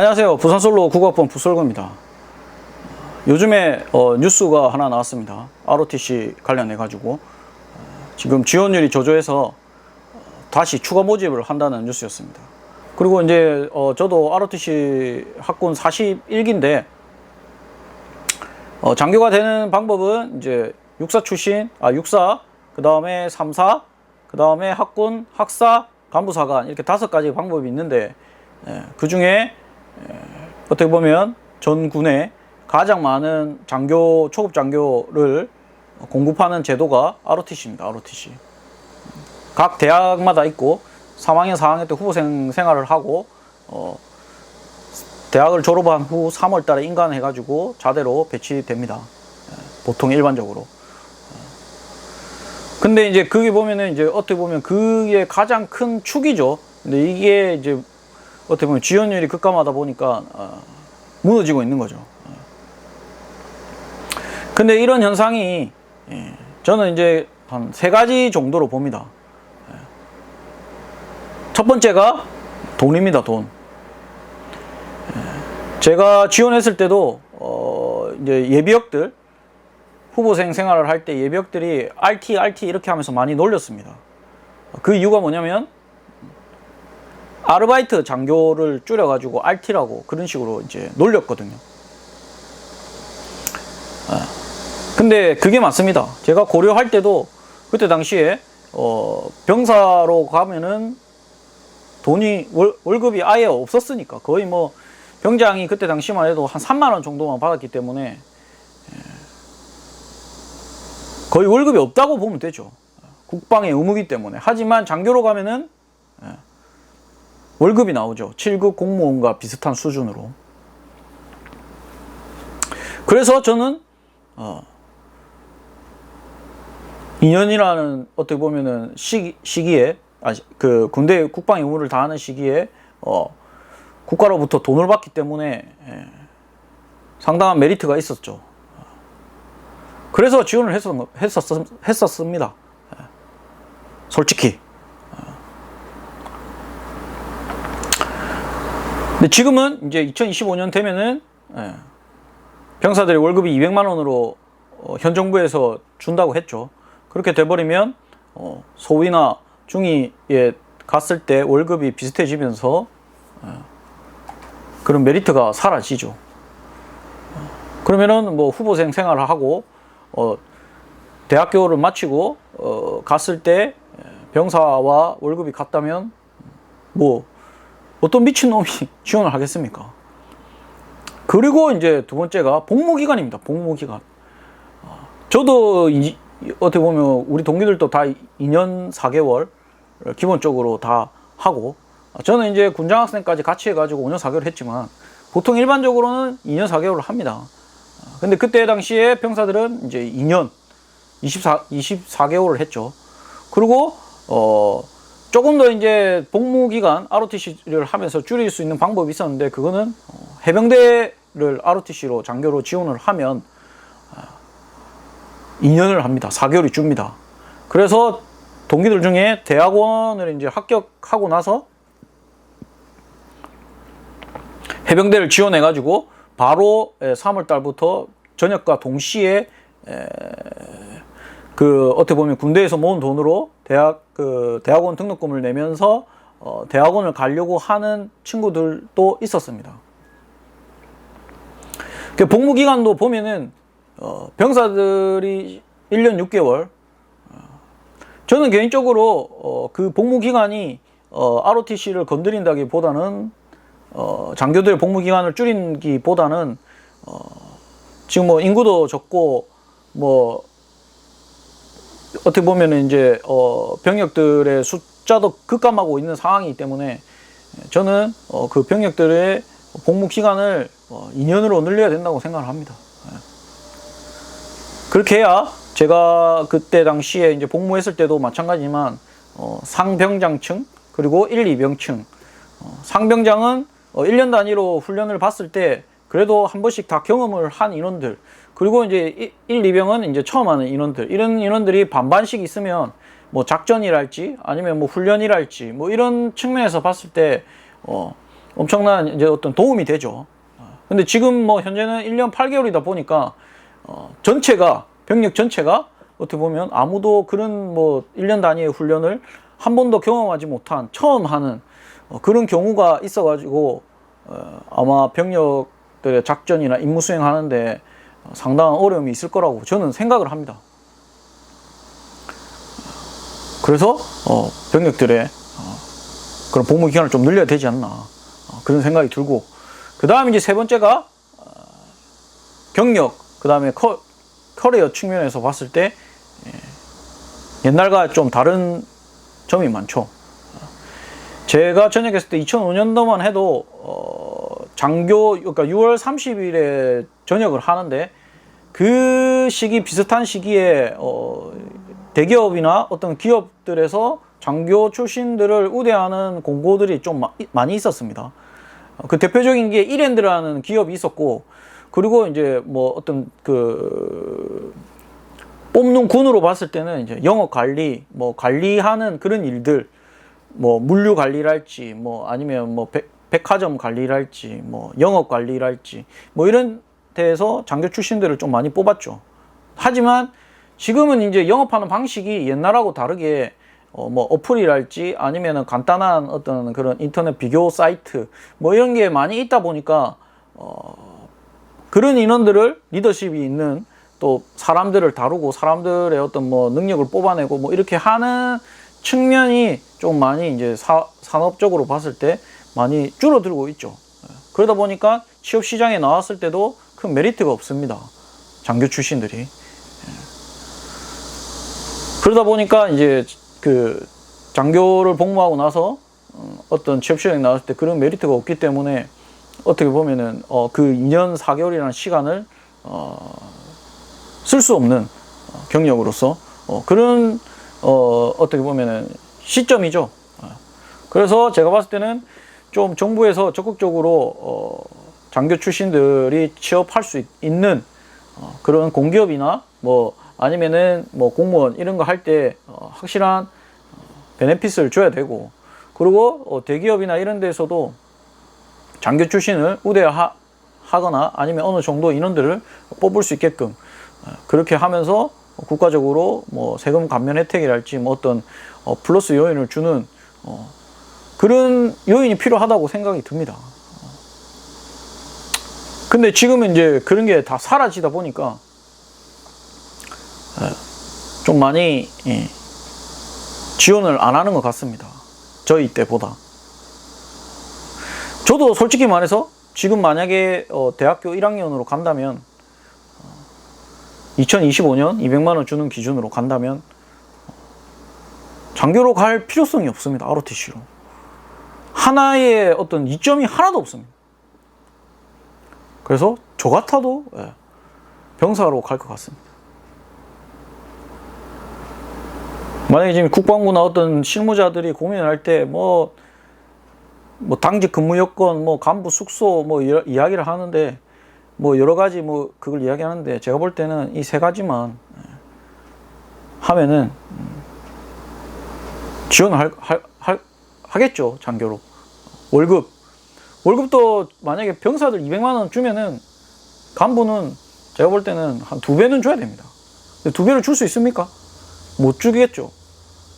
안녕하세요. 부산솔로 국악본 부솔구입니다. 요즘에 어, 뉴스가 하나 나왔습니다. ROTC 관련해 가지고 어, 지금 지원율이 저조해서 어, 다시 추가 모집을 한다는 뉴스였습니다. 그리고 이제 어, 저도 ROTC 학군 41기인데 어, 장교가 되는 방법은 이제 육사 출신, 아 육사, 그 다음에 삼사, 그 다음에 학군, 학사, 간부사관 이렇게 다섯 가지 방법이 있는데 그 중에 어떻게 보면 전 군에 가장 많은 장교 초급 장교를 공급하는 제도가 ROTC입니다. ROTC. 각 대학마다 있고 3학년, 4학년 때 후보생 생활을 하고 어, 대학을 졸업한 후 3월 달에 인간해 가지고 자대로 배치됩니다. 예, 보통 일반적으로. 근데 이제 그게 보면은 이제 어떻게 보면 그게 가장 큰 축이죠. 근데 이게 이제 어떻게 보면 지원율이 급감하다 보니까 어, 무너지고 있는 거죠. 어. 근데 이런 현상이 예, 저는 이제 한 세 가지 정도로 봅니다. 예. 첫 번째가 돈입니다, 돈. 예. 제가 지원했을 때도 어, 이제 예비역들 후보생 생활을 할 때 예비역들이 RT, RT 이렇게 하면서 많이 놀렸습니다. 그 이유가 뭐냐면 아르바이트 장교를 줄여가지고 RT라고 그런 식으로 이제 놀렸거든요. 아, 근데 그게 맞습니다. 제가 고려할 때도 그때 당시에 어, 병사로 가면은 돈이 월, 월급이 아예 없었으니까 거의 뭐 병장이 그때 당시만 해도 한 3만 원 정도만 받았기 때문에 예, 거의 월급이 없다고 보면 되죠. 국방의 의무기 때문에. 하지만 장교로 가면은 예, 월급이 나오죠. 7급 공무원과 비슷한 수준으로. 그래서 저는 어, 2년이라는 어떻게 보면은 시기, 시기에 아, 그 군대 국방 의무를 다하는 시기에 어, 국가로부터 돈을 받기 때문에 예, 상당한 메리트가 있었죠. 그래서 지원을 했었, 했었, 했었습니다. 예, 솔직히. 근데 지금은 이제 2025년 되면은 예, 병사들의 월급이 200만 원으로 어, 현 정부에서 준다고 했죠. 그렇게 돼버리면 어, 소위나 중위에 갔을 때 월급이 비슷해지면서 예, 그런 메리트가 사라지죠. 어, 그러면은 뭐 후보생 생활을 하고 어, 대학교를 마치고 어, 갔을 때 병사와 월급이 같다면 뭐 어떤 미친놈이 지원을 하겠습니까? 그리고 이제 두 번째가 복무기간입니다. 복무기간. 어, 저도 이, 어떻게 보면 우리 동기들도 다 2년 4개월 기본적으로 다 하고 저는 이제 군장 학생까지 같이 해가지고 5년 4개월 했지만 보통 일반적으로는 2년 4개월을 합니다. 근데 그때 당시에 병사들은 이제 2년 24, 24개월을 했죠. 그리고 어 조금 더 이제 복무 기간 ROTC를 하면서 줄일 수 있는 방법이 있었는데 그거는 어, 해병대를 ROTC로 장교로 지원을 하면 2년을 합니다. 4개월이 줍니다. 그래서 동기들 중에 대학원을 이제 합격하고 나서 해병대를 지원해 가지고 바로 3월 달부터 전역과 동시에 그 어떻게 보면 군대에서 모은 돈으로 대학 그 대학원 등록금을 내면서 어, 대학원을 가려고 하는 친구들도 있었습니다. 그 복무 기간도 보면은 어, 병사들이 1년 6개월. 어, 저는 개인적으로 어, 그 복무 기간이 어, ROTC를 건드린다기보다는 어, 장교들의 복무 기간을 줄인기보다는 어, 지금 뭐 인구도 적고 뭐 어떻게 보면 이제 어, 병력들의 숫자도 급감하고 있는 상황이기 때문에 저는 어, 그 병력들의 복무 기간을 어, 2년으로 늘려야 된다고 생각을 합니다. 예. 그렇게 해야 제가 그때 당시에 이제 복무했을 때도 마찬가지지만 어, 상병장층 그리고 1, 2병층 어, 상병장은 어, 1년 단위로 훈련을 봤을 때 그래도 한 번씩 다 경험을 한 인원들 그리고 이제 1, 2병은 이제 처음 하는 인원들 이런 인원들이 반반씩 있으면 뭐 작전이랄지 아니면 뭐 훈련이랄지 뭐 이런 측면에서 봤을 때 어, 엄청난 이제 어떤 도움이 되죠. 어, 근데 지금 뭐 현재는 1년 8개월이다 보니까 어, 전체가 병력 전체가 어떻게 보면 아무도 그런 뭐 1년 단위의 훈련을 한 번도 경험하지 못한 처음 하는 어, 그런 경우가 있어가지고 어, 아마 병력 들의 작전이나 임무 수행하는데 어, 상당한 어려움이 있을 거라고 저는 생각을 합니다. 그래서 어, 병력들의 어, 그런 복무 기간을 좀 늘려야 되지 않나 어, 그런 생각이 들고 그 다음 이제 세 번째가 어, 경력 그 다음에 커, 커리어 측면에서 봤을 때 예, 옛날과 좀 다른 점이 많죠. 제가 전역했을 때 2005년도만 해도 어, 장교 그러니까 6월 30일에 전역을 하는데 그 시기 비슷한 시기에 어, 대기업이나 어떤 기업들에서 장교 출신들을 우대하는 공고들이 좀 마- 많이 있었습니다. 어, 그 대표적인 게 이랜드라는 기업이 있었고 그리고 이제 뭐 어떤 그 뽑는 군으로 봤을 때는 이제 영업 관리, 뭐 관리하는 그런 일들, 뭐 물류 관리랄지, 뭐 아니면 뭐 백, 백화점 관리랄지, 뭐 영업 관리랄지, 뭐 이런 데에서 장교 출신들을 좀 많이 뽑았죠. 하지만 지금은 이제 영업하는 방식이 옛날하고 다르게 어, 뭐 어플이랄지 아니면은 간단한 어떤 그런 인터넷 비교 사이트 뭐 이런 게 많이 있다 보니까 어, 그런 인원들을 리더십이 있는 또 사람들을 다루고 사람들의 어떤 뭐 능력을 뽑아내고 뭐 이렇게 하는 측면이 좀 많이 이제 사, 산업적으로 봤을 때 많이 줄어들고 있죠. 예. 그러다 보니까 취업 시장에 나왔을 때도 큰 메리트가 없습니다. 장교 출신들이. 예. 그러다 보니까 이제 그 장교를 복무하고 나서 어, 어떤 취업 시장에 나왔을 때 그런 메리트가 없기 때문에 어떻게 보면은 어, 그 2년 4개월이라는 시간을 어, 쓸 수 없는 어, 경력으로서 어, 그런 어, 어떻게 보면은 시점이죠. 어. 그래서 제가 봤을 때는 좀 정부에서 적극적으로 어, 장교 출신들이 취업할 수 있- 있는 어, 그런 공기업이나 뭐 아니면은 뭐 공무원 이런 거 할 때 어, 확실한 어, 베네핏을 줘야 되고 그리고 어, 대기업이나 이런 데서도 장교 출신을 우대하거나 아니면 어느 정도 인원들을 뽑을 수 있게끔 어, 그렇게 하면서 국가적으로 뭐 세금 감면 혜택이랄지 뭐 어떤 어, 플러스 요인을 주는 어, 그런 요인이 필요하다고 생각이 듭니다. 어. 근데 지금은 이제 그런 게 다 사라지다 보니까 에, 좀 많이 예, 지원을 안 하는 것 같습니다. 저희 때보다. 저도 솔직히 말해서 지금 만약에 어, 대학교 1학년으로 간다면 2025년 200만 원 주는 기준으로 간다면 장교로 갈 필요성이 없습니다. ROTC로. 하나의 어떤 이점이 하나도 없습니다. 그래서 저 같아도 예, 병사로 갈 것 같습니다. 만약에 지금 국방부나 어떤 실무자들이 고민을 할 때 뭐 뭐 당직 근무 여건, 뭐 간부 숙소 뭐 이- 이야기를 하는데 뭐 여러 가지 뭐 그걸 이야기하는데 제가 볼 때는 이 세 가지만 예, 하면은 음, 지원을 할, 할, 할, 하겠죠 장교로 월급 월급도 만약에 병사들 200만 원 주면은 간부는 제가 볼 때는 한 두 배는 줘야 됩니다. 두 배를 줄 수 있습니까? 못 주겠죠.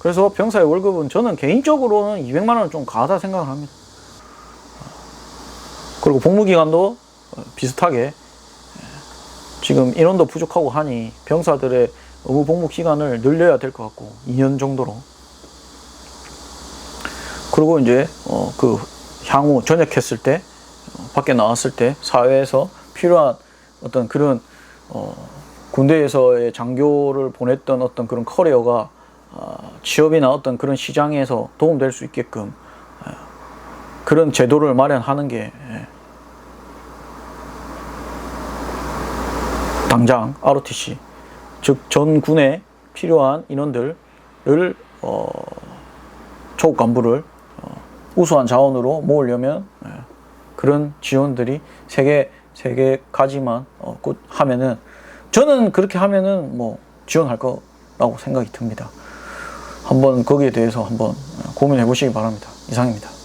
그래서 병사의 월급은 저는 개인적으로는 200만 원은 좀 과하다 생각을 합니다. 그리고 복무 기간도 어, 비슷하게 예, 지금 인원도 부족하고 하니 병사들의 의무 복무 기간을 늘려야 될 것 같고 2년 정도로 그리고 이제 어, 그 향후 전역했을 때 어, 밖에 나왔을 때 사회에서 필요한 어떤 그런 어, 군대에서의 장교를 보냈던 어떤 그런 커리어가 어, 취업이나 어떤 그런 시장에서 도움될 수 있게끔 예, 그런 제도를 마련하는 게 예, 당장 ROTC 즉 전 군에 필요한 인원들을 어, 초급 간부를 어, 우수한 자원으로 모으려면 예, 그런 지원들이 세개 세개 가지만 어, 곧 하면은 저는 그렇게 하면은 뭐 지원할 거라고 생각이 듭니다. 한번 거기에 대해서 한번 고민해 보시기 바랍니다. 이상입니다.